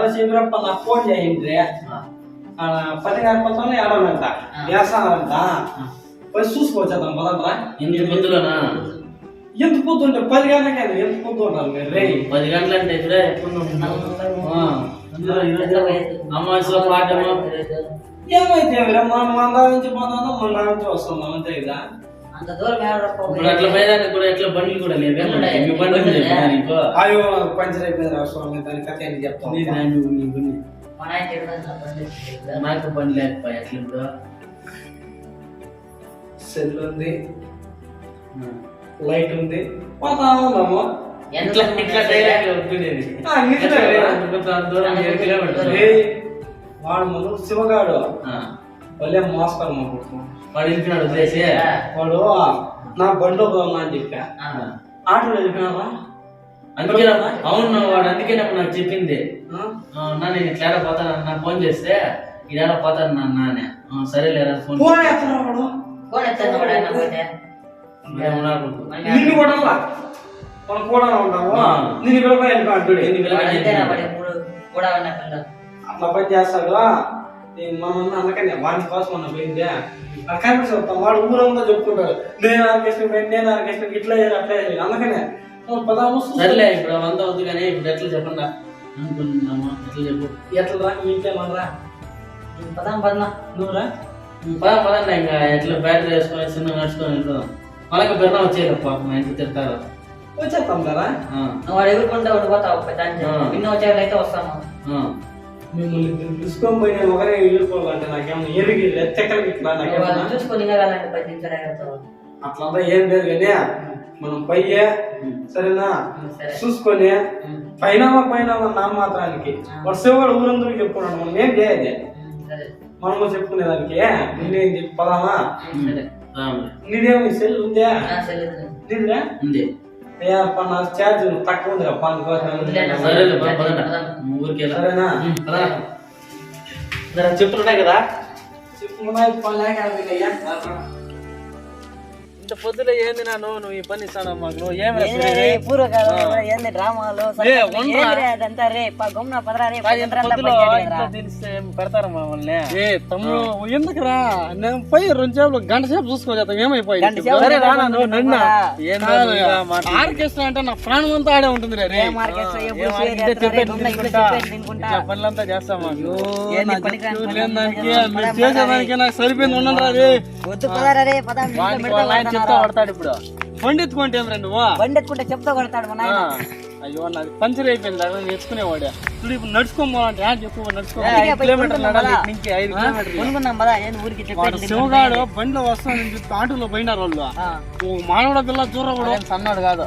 నా ఏదో చెప్పినప్ప నాకు ఫోన్ చేయండి ఆడ పది గారి పత్రం ఏడనంట వేస్తానంట పోయి చూసుకోవచ్చేద్దాం పదంరా ఇంటి పొద్దులోనా ఎంత పొద్దుంటే పది గంటలకే ఎంత పొద్దు ఉంటారు మీరు రే పది గంటలు అంటే ఇప్పుడే ఎప్పుడు ఆ. అందులో ఈరోజు అమావాస్య పాఠము ఏమైతే రా, మనం మన నుంచి పోతాం మన నుంచి వస్తున్నాం అంతే కదా అంత దూరం ఇప్పుడు అట్లా మైదానికి కూడా ఎట్లా బండ్లు కూడా లేవే మీ బండి ఉంది చెప్పినా నీకు అయ్యో పంచర్ అయిపోయింది రా స్వామి దాని కథ ఏంటి నీ బండి. మన నాకు బండి లేకపోయా ఎట్లా ఇప్పుడు సెల్ ఉంది. లైట్ ఉంది. పోతా ఉన్నాము ఇట్లా ఇట్లా డైరెక్ట్ వస్తుండేది దూరం వాడు మన శివగాడు. వాళ్ళే మోస్తారు మాకు వాడు వెళ్ళిపోయినాడు వదిలేసి వాడు నా బండిలో పోదామా అని చెప్పా. ఆటోలో వెళ్ళిపోయినావా అందుకే అవును వాడు అందుకే నాకు చెప్పింది. ఆ, అన్నా నేను ఇట్లా పోతాను? నాకు ఫోన్ చేస్తే ఇడాడ పోతాను నాన్న అని. ఆ, సరేలేరా ఫోన్ ఫోన్ ఎత్తరా వాడు? ఫోన్ ఎత్తాను పోతే నిన్ను కూడా మనం కూడా ఉంటాము. నిన్ను వాడు ఎప్పుడు కూడా ఉన్న పిల్ల అట్లా పని చేస్తాడు నేను మా మమ్మీ అందుకనే వాడి కోసం అన్న పోయింది. అక్కడ చెప్తాం వాడు ఊరంతా చెప్పుకుంటాడు నేను ఆర్కెస్ట్రా పోయింది నేను ఆర్కెస్ట్రా ఇట్లా చేయాలి అట్లా చేయాలి. అందుకనే మనం పదాము సర్లే ఇప్పుడు అవంతా వద్దు కానీ ఇప్పుడు ఎట్లా చెప్పండి? అనుకుంటున్నాము? ఎట్లా చెప్పు? ఎట్లా రా ఇంకేమన్నా పదాం పదనా నువ్వురా పదా పదండి ఇంకా ఎట్లా బ్యాటరీ వేసుకొని చిన్న నడుచుకొని వెళ్తాం మనకి బెర్నా వచ్చేది పాప మా ఇంటికి తిడతారు వచ్చేస్తాం కదా. వాడు ఎగురుకుంటా దాని ఆ. విన్న వచ్చేవాళ్ళు అయితే వస్తాము. మిమ్మల్ని తీసుకొని పోయి నేను ఒకరే వెళ్ళిపోవాలంటే నాకేమన్నా ఎరిగి ఎత్తెక్కడికి ఇట్లా నాకేమన్నా? చూసుకొని పది నిమిషాలు అట్లంతా ఏం లేదు కానీ మనం పయ్యే సరేనా? సరే. చూసుకొని. పైన పైన నా మాత్రానికి వాడు శివుడు ఊరందరూ చెప్పుకున్నాడు మనం ఏం చేయాలి మనము చెప్పుకునేదానికి నేనేం చెప్పి పదామా ఉమ్, సరే. రాములే. నీదేమి సెల్ ఉందే? ఉంది. అయ్యా పా నా ఛార్జ్ తక్కువ ఉందిరా పాన్ వదిలేనా? సరేలే పద, పదండి ఊరికి వెళ్ళాలి. సరేనా ఉమ్, పద. జర చెప్తున్నాయి కదా చెప్పుకున్నా పని లేక ఇంత పొద్దున ఏంది నాను? నువ్వు ఈ పని ఇస్తాను మాకు రే, పూర్వకాలంలో ఏంది డ్రామాలు ఉండరా? అదంతా రే పా గమ్మున పదరా రే పొద్దులో. తెలిస్తే ఏం పెడతారు మమ్మల్ని? ఏ తమ్ముడు ఎందుకురా నేను పోయి రెండు సేపు గంట సేపు చూసుకోవచ్చు ఏమైపోయింది? గంట సేపు సరే రా ఉంటే నువ్వు నన్న ఏం కాదు, ఇంకా మాట్లాడు. ఆర్కెస్ట్రా అంటే నా ప్రాణం అంతా ఆడే ఉంటుంది రే పనులంతా చేస్తాం మాకు. ఏంది పనికిరాని చూడు పనులు దానికి చేస్తావు? మీరు పదం చేసేదానికి నాకు సరిపోయింది ఉండండి రే. వద్దు పదరా పదం చెప్తా. పడతాడు ఇప్పుడు. బండి ఎత్తుకుంటే ఏం రా నువ్వు? బండి ఎత్తుకుంటే చెప్తా కొడతాడు మా నాయన. అయ్యో నాది పంచర్ అయిపోయింది అక్కడ నేర్చుకునేవాడు. ఇప్పుడు ఇప్పుడు నడుచుకోమోలంటే యాడ్ చెప్పు నడుచుకో ఏ, ఐదు పోయి కిలోమీటర్లు కొనుక్కుందాం నడాలి పద. ఇటు నుంచి ఐదు కిలోమీటర్లు. కొనుక్కుందాం పదా. ఏంది ఊరికి వాడు చెప్పేది శివగాడు బండిలో వస్తానని చెప్పి ఆటోలో పోయినారు వాళ్ళు. మానవుడ పిల్ల చూడకూడదు ఏం సన్నాడు కాదు?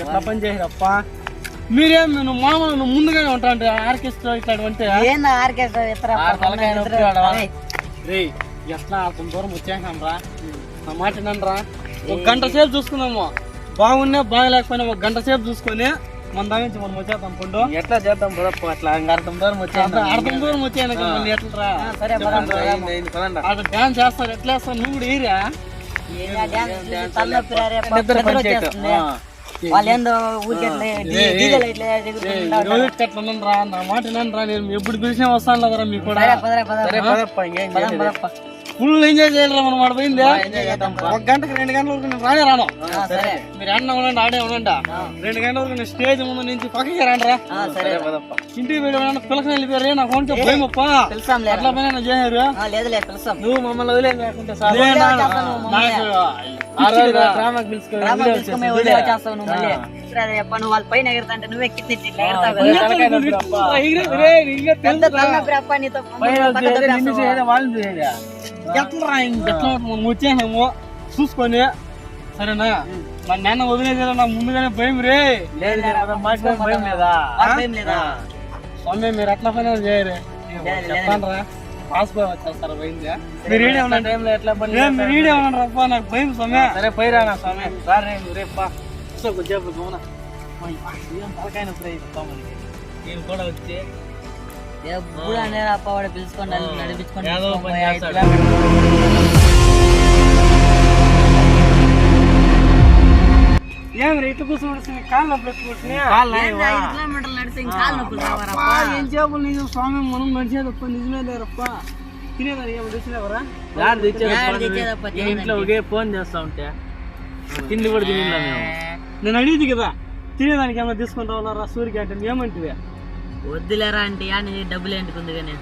ఎట్లా పని చేసిరప్ప మీరేం నువ్వు మామూలు నువ్వు ముందుగానే ఉంటా అంటే ఆర్కెస్ట్రా ఇట్లాంటి అంటే ఆర్కెస్ట్రా రే ఎట్లా అంత దూరం వచ్చేసాం రా నా మాట రా ఒక గంట సేపు చూసుకుందాము. బాగున్నా బాగలేకపోయినా ఒక గంట సేపు చూసుకొని మన దగ్గర నుంచి మనం వచ్చేద్దాం పండు. ఎట్లా చేద్దాం బుడప్ప అట్లా ఇంకా అర్థం దూరం వచ్చేది అర్థం దూరం వచ్చాయన మళ్ళీ ఎట్లా సరే అక్కడ డాన్స్ చేస్తారు ఎట్లా చేస్తారు? నువ్వు కూడా ఈరా ఏంది ఆ డ్యాన్స్ చూసి తలనొప్పి రా రే, నిద్ర నిద్ర పనిచేయటం. వచ్చేస్తుంది. వాళ్ళు ఏందో ఊరికే అట్లే డీ- డీజిల్ ఇట్లా ఎగురుకుంటా ఈ రోజు ఇట్లా వినండి రా నా మాట వినండి రా నేను ఎప్పుడు పిలిచినా వస్తాను కదరా మీకు కూడా. ఫుల్ ఎంజాయ్ చేయాలి మనం ఆడ పోయింది. ఒక గంటకి రెండు గంటల వరకు నేను రానే రాను. మీరు అన్న ఉండండి ఆడే ఉండండి. రెండు గంటల వరకు నేను స్టేజ్ ముందు నుంచి పక్కకి రాను రా ఆ, సరే. సరే పదప్ప. ఇంటికి వెళ్ళి పిల్లకని వెళ్ళిపోయారు నా ఫోన్ లేదు అట్లా పైన చేశారు నువ్వు మమ్మల్ని వదిలేదు నాకు ఆ రోజు డ్రామాకి పిలుచుకొని రామా వదిలే పిలుచుకునే వచ్చేసి వదిలే వదిలే. వచ్చేస్తావు నువ్వు మళ్ళీ. సరే చెప్ప నువ్వు వాళ్ళ పైన ఎగురుతుంటే నువ్వే కింద. ఎట్లా చూసుకొని. సరేనా? మా నాన్న వదిలేదా నా ముందుగానే భయం రే. భయం లేదా? స్వామి మీరు ఎట్లా పని చేయరు చెప్తాను రా. పాస్ పోయి వచ్చేస్తారా పోయిందా మీరు ఈడే ఉండండి. టైంలో ఎట్లా పని మీరు ఈడే ఉండండి రప్ప నాకు భయం స్వామి. సరే పోయిరా నా స్వామి. రారే రేపా సో కొద్దిసేపు గమన. ఏం ఈ స్వామికి. నేను కూడా వచ్చి ఎప్పుడు అనేది అప్ప వాడు పిలుచుకొని నడిపించుకొని. ఏం రా ఇట్లా కూర్చోబడుతుంది కాళ్ళు నొప్పి ఎత్తి కూర్చుని కాళ్ళు రావారప్పా? ఏం చేపలు నిజం స్వామి మనం నడిచేదప్ప నిజమే లేరప్ప తినేదాన్ని ఏమో తెచ్చినవరా. తెచ్చేదప్ప ఇంట్లో ఒకే ఫోన్ చేస్తా ఉంటే? తిండి కూడా తినిలా మేము? నేను అడిగింది కదా తినేదానికి ఏమైనా తీసుకుని రావాలా సూర్యకి అంటే ఏమంటివి వద్దులేరా అంటే యాని డబ్బులు ఎందుకుంది కానీ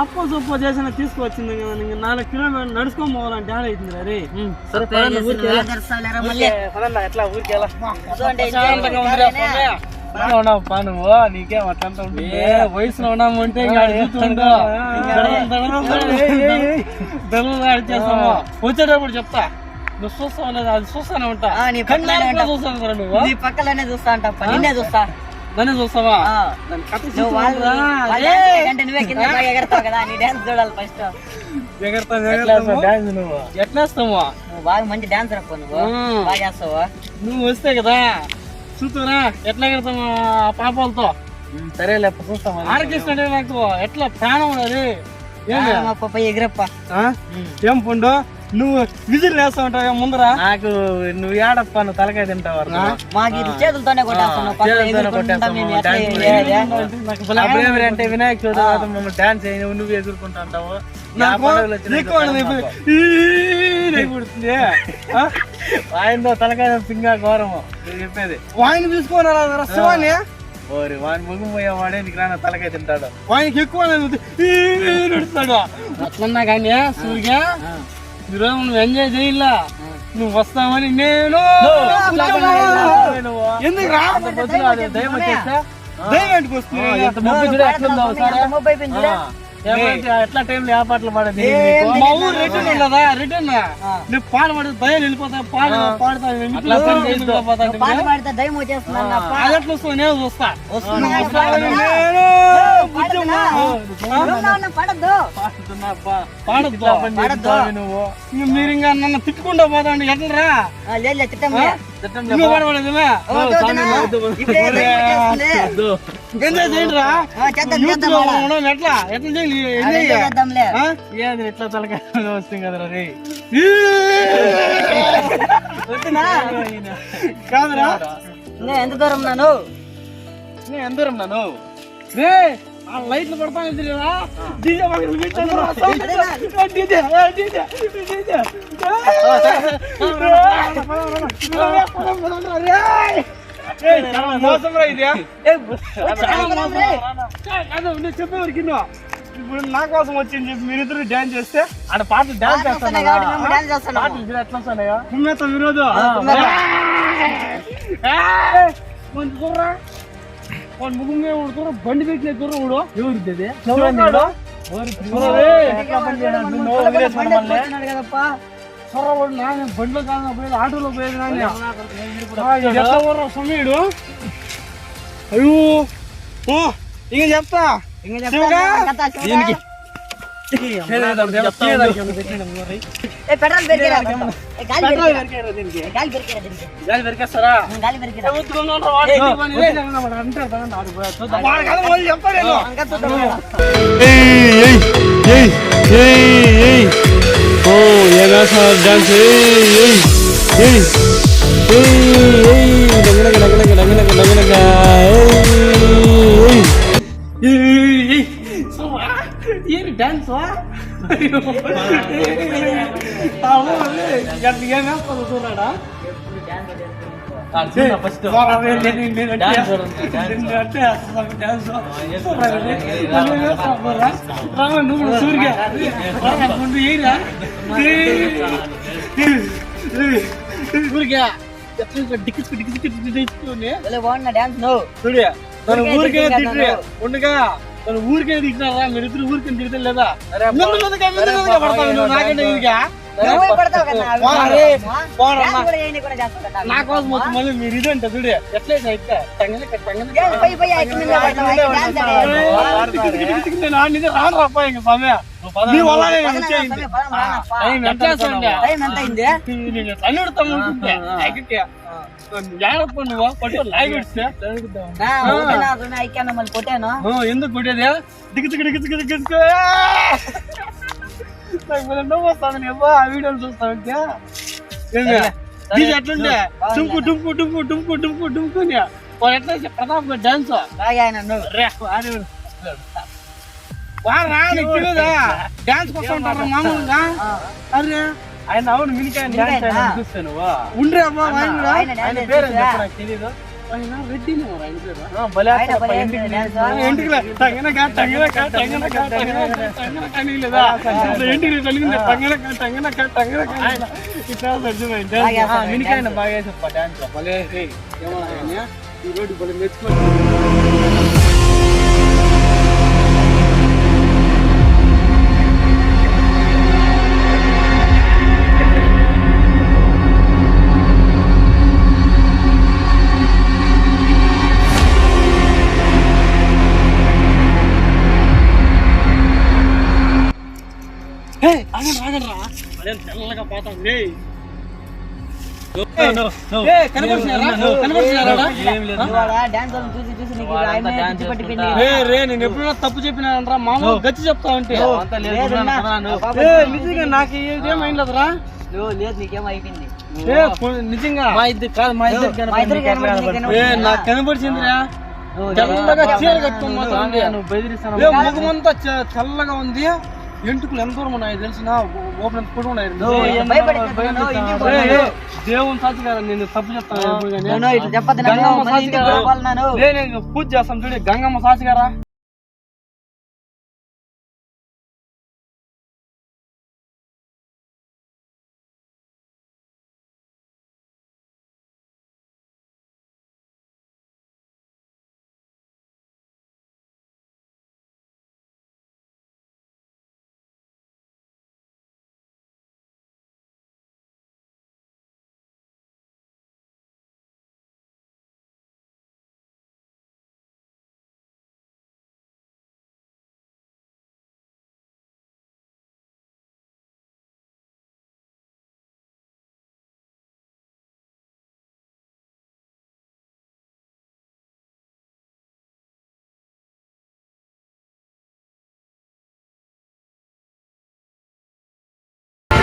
అప్ప సొప్ప చేసిన తీసుకువచ్చింది కదా నీకు నాలుగు కిలోమీటర్లు నడుచుకొని పోవాలంటే ఆడ అవుతుంది రే సరే ఎట్లా ఊరికి ఎలా నువ్వు. నీకేం అట్లంతా ఉంటుంది. వయసులో ఉన్నాము అంటే ఇంకా చేస్తాము. వచ్చేటప్పుడు చెప్తా. నువ్వు చూస్తావు లేదా? అది చూస్తానే ఉంటా. చూస్తాను నువ్వు? నీ పక్కలోనే చూస్తా అంటప్ప నిన్నే చూస్తా. దాన్ని చూస్తావా? కథ నువ్వు కింద ఎగరతావు కదా. నీ డాన్స్ చూడాలి ఫస్ట్ నువ్వు? బాగా మంచి డాన్సర్ అప్ప నువ్వు. బాగా చేస్తావు? నువ్వు వస్తే కదా? చూస్తున్నా ఎట్లా ఎగరతాము ఆ పాపాలతో? సరేలే చూస్తాం ఆర్కెస్ట్రా అంటే నాకు ఎట్లా ప్రాణం ఏంది? అప్ప ఎగిరప్ప? ఏం పండు? నువ్వు విజిల్ వేస్తా ఉంటావు ముందర? నాకు నువ్వు ఏడప్ప నువ్వు తలకాయ తింటావు మాకు ఇది చేతులతోనే కొట్టేస్తున్నావు అంటే వినాయక చవితి మమ్మల్ని డాన్స్ చేయని నువ్వు ఎదుర్కొంటా అంటావు. పుడుతుంది. తలకాయ పింగా ఘోరము. నేను చెప్పేది. వాయిని తీసుకోని శివాని? ఓరి వాని ముగ్గు పోయేవాడే నీకు రాన తలకాయ తింటాడు. వాయికి ఎక్కువ నడుస్తాడు. అట్లన్నా కానీ సూర్య ఈరోజు నువ్వు ఎంజాయ్ చేయాల? నువ్వు వస్తావని నేను ఎందుకు రా? వచ్చేస్తే. దైవానికి వస్తుంది? ఎట్లా టైంలో ఏ పాటలు పాడేది మా ఊరు రిటర్న్ ఉండదా రిటర్న్ నేను పాట పాడి దయ్యాలు వెళ్ళిపోతా పాట పాడతా నువ్వు దయ్యం వచ్చేస్తుంది అన్న. అది ఎట్లా వస్తుంది? నేను చూస్తా నువ్వు పాడొద్దు. నువ్వు పాడొద్దు. నువ్వు మీరు ఇంకా నన్ను తిట్టుకుంటా పోతాండి ఎట్లరా? ఆ, ఏది ఎట్లా తలకాయ వస్తుంది కదరా రే? కాదురా. ఎంత దూరం ఉన్నాను? నేను ఎంత దూరం నన్ను రే ఆ లైట్లు పడతాను తెలియదా? డీజే పక్కన డీజే? డీజే? డీజే? ఇది. నేను చెప్పేవారికి. ఇప్పుడు నా కోసం వచ్చింది చెప్పి మీరిద్దరు డాన్స్ చేస్తే ఆడ పాటలు డాన్స్. పాటలు చూడు ఎట్లా కుమ్మేత. కొంచెం చూడరా. వాడు ముగ్గుమే ఉడుతురు బండి పెట్టిన దూరం ఊడు ఎవరిది చూడరాడు ఎట్లా పని చేయడం బండి నువ్వు వదిలేసి బండి మమ్మల్ని ఎత్తుకొచ్చినాడు కదప్పా. చొరవాడు నాన్న బండిలో కాదు పోయేది ఆటోలో పోయేది నాన్న ఆ, ఇది ఎట్లా ఊర్రా సమీడు అయ్యో ఓ ఇంక చెప్తా ఇంకా శివుడా? చెప్తా, కథ, శివుడా? ఏ, పెట్రోల్ పెరికేరా కొంచెం. ఏ, గాలి పెరికేరా. ఏ, గాలి పెరికేరా దీనికి. గాలి పెరికేస్తారా ఉం, గాలి పెరికేరా. వాడు కదా వాళ్ళు చెప్తా నేను ఇంకా చూద్దాం కదా. ఓ ఎలా సార్ డాన్స్ ఏమి డాన్స్ ఏమేస్తాను చూడాడా ఫస్ట్ ఊరికే డిక్కి డిక్కి డిక్కి భలే బాగున్నా డాన్స్ నువ్వు చూడే తన ఊరికే ఊరికే తిట్టినా తిట్టే నన్ను. ఉండగా తన ఊరికే తిట్టినారా మీరిద్దరు ఊరికే తిడితే లేదా సరే అబ్బా. ముందు ముందుగా ముందు సరే ముందుగా అబ్బా, పడతావు నువ్వు పోయినా నాకంటే డాన్స్ ఇదిగా నువ్వే పడతావు కదా నా పోరా అభిప్రాయం. రే, ఆ? పోరా డాన్స్ అన్న. కూడా చేయని కూడా చేస్తావు కదా నా కోసం వచ్చి మళ్ళీ మీరు ఇదంట చూడే ఎట్లయితే అయితే టంగనక టంగనక డాన్స్ పోయి పోయి ఐదు మీద పడతావు ఐదు డాన్స్ ఆడే. నేను ఆడితే రాను రాపా ఇంక సమయ నీ వల్ల నేను పదనా వచ్చేయింది సమయం, పదం రానప్పా. టైం ఎంత వస్తుంది? టైం ఎంత అయింది నేను తల్లి ఉడతాము అనుకుంటే ఎక్కడికి జాగ్రత్త నువ్వు పట్టు లాగి విడిస్తే ఆ, ఊరికే నా రుణ ఐక్యాన్ని మళ్ళీ కొట్టాను ఓ, ఎందుకు కొట్టేది దిగు దిగు దిగు దిగు దిగు దిగు. నాకు భలే నవ్వు వస్తుంది నీ అబ్బా ఆ వీడియోలు చూస్తా ఉంటే ఏంది? డీజే ఎట్లుండే డుంకు డుంకు డుంకు డుంకు డుంకు డుంకు అని వాడు ఎట్లా చేసే ప్రతాప్ గారు డాన్స్ బాగా నన్ను రే వాడు వాడు రా నీకు తెలియదా డాన్స్ కోసం ఉంటారు మామూలుగా? అరే. ఆయన అవును మినికాయ మినికాయ, ఆ. చూస్తాను ఉండ్రే అమ్మా ఆయన పేరు. నాకు? ఆయన రెడ్డి డాన్స్ ఆగండి ఆగండి రా అదే తెల్లగా నేను ఎప్పుడైనా తప్పు చెప్పినానరా మామూలు గచ్చి చెప్తా ఉంటే. నిజంగా నాకు నువ్వు లేదు నీకేం అయిపోయింది. నిజంగా. మా ఇద్దరు కాదు మా ఇద్దరు నీకు నువ్వు తెల్లగా చీర కట్టుకొని మాత్రం ఉంది. ఎంటుకులు ఎంత దూరం ఉన్నాయి తెలిసిన ఓపెన్ ఎంత పొడుగు ఉన్నాయి. దేవుని సాక్షి కదా నేను తప్పు చెప్తాను పూజ చేస్తాను చూడు. గంగమ్మ సాక్షి గారా